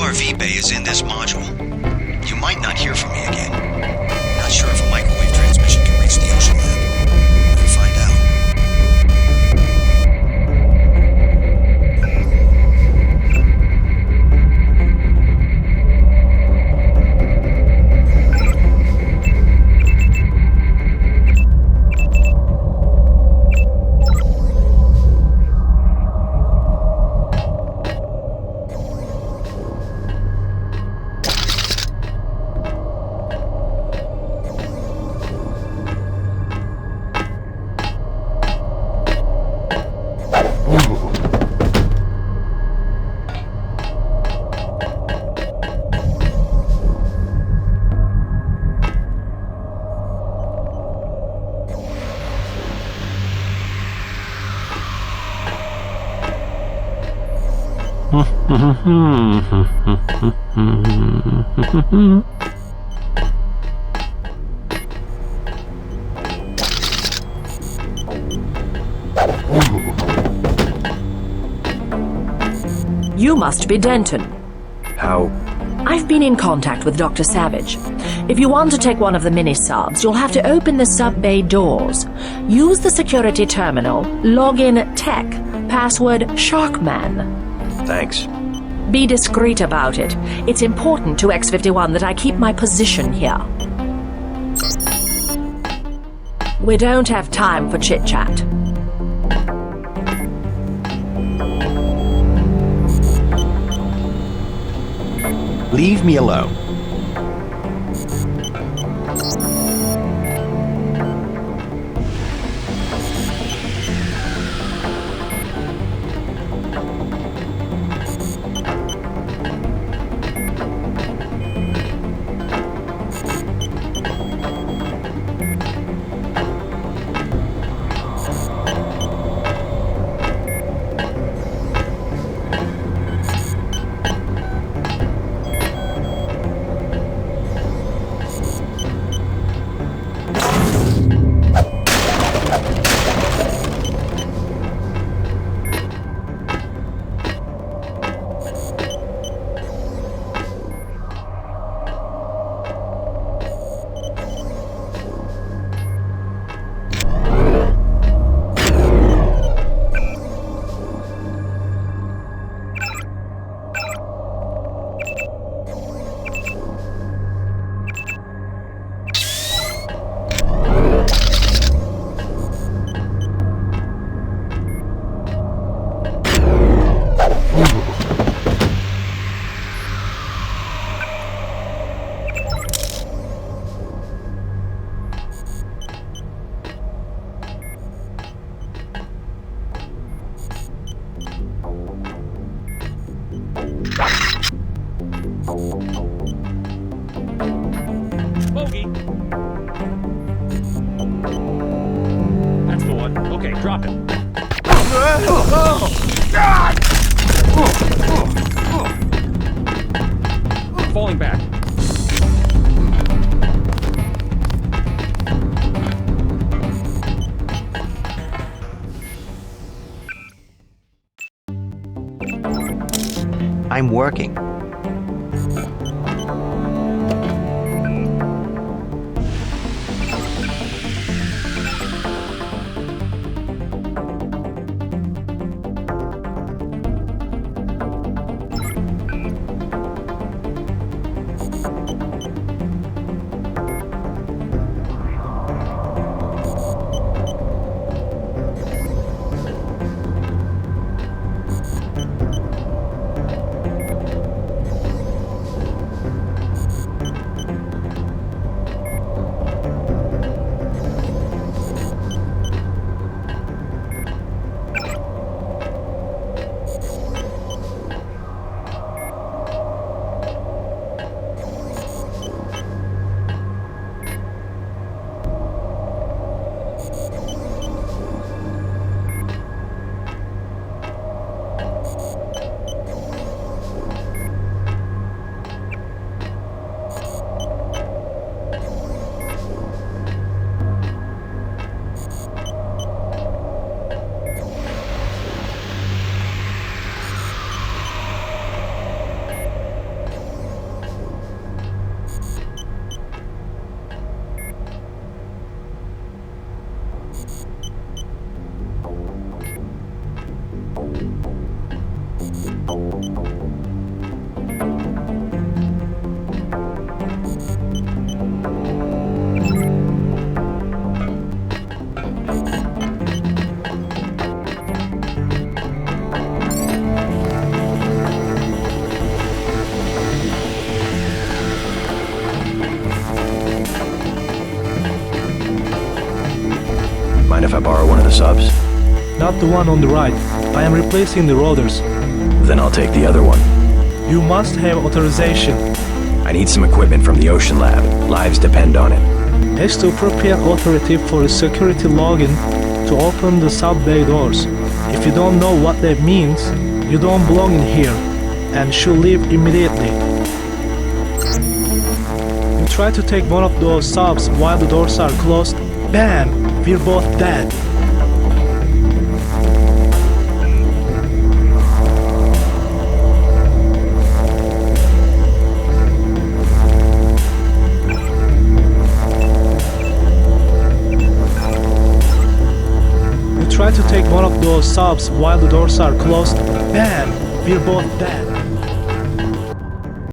URV bay is in this module. You might not hear from me again. You must be Denton. How? I've been in contact with Dr. Savage. If you want to take one of the mini subs, you'll have to open the sub bay doors. Use the security terminal, log in tech, password Sharkman. Thanks. Be discreet about it. It's important to X51 that I keep my position here. We don't have time for chit chat. Leave me alone. I'm working. Mind if I borrow one of the subs? Not the one on the right. I am replacing the rotors. Then I'll take the other one. You must have authorization. I need some equipment from the Ocean Lab. Lives depend on it. Has the appropriate authority for a security login to open the sub bay doors. If you don't know what that means, you don't belong in here and should leave immediately. You try to take one of those subs while the doors are closed. Bam! We're both dead. Those subs while the doors are closed. Bam! We're both dead.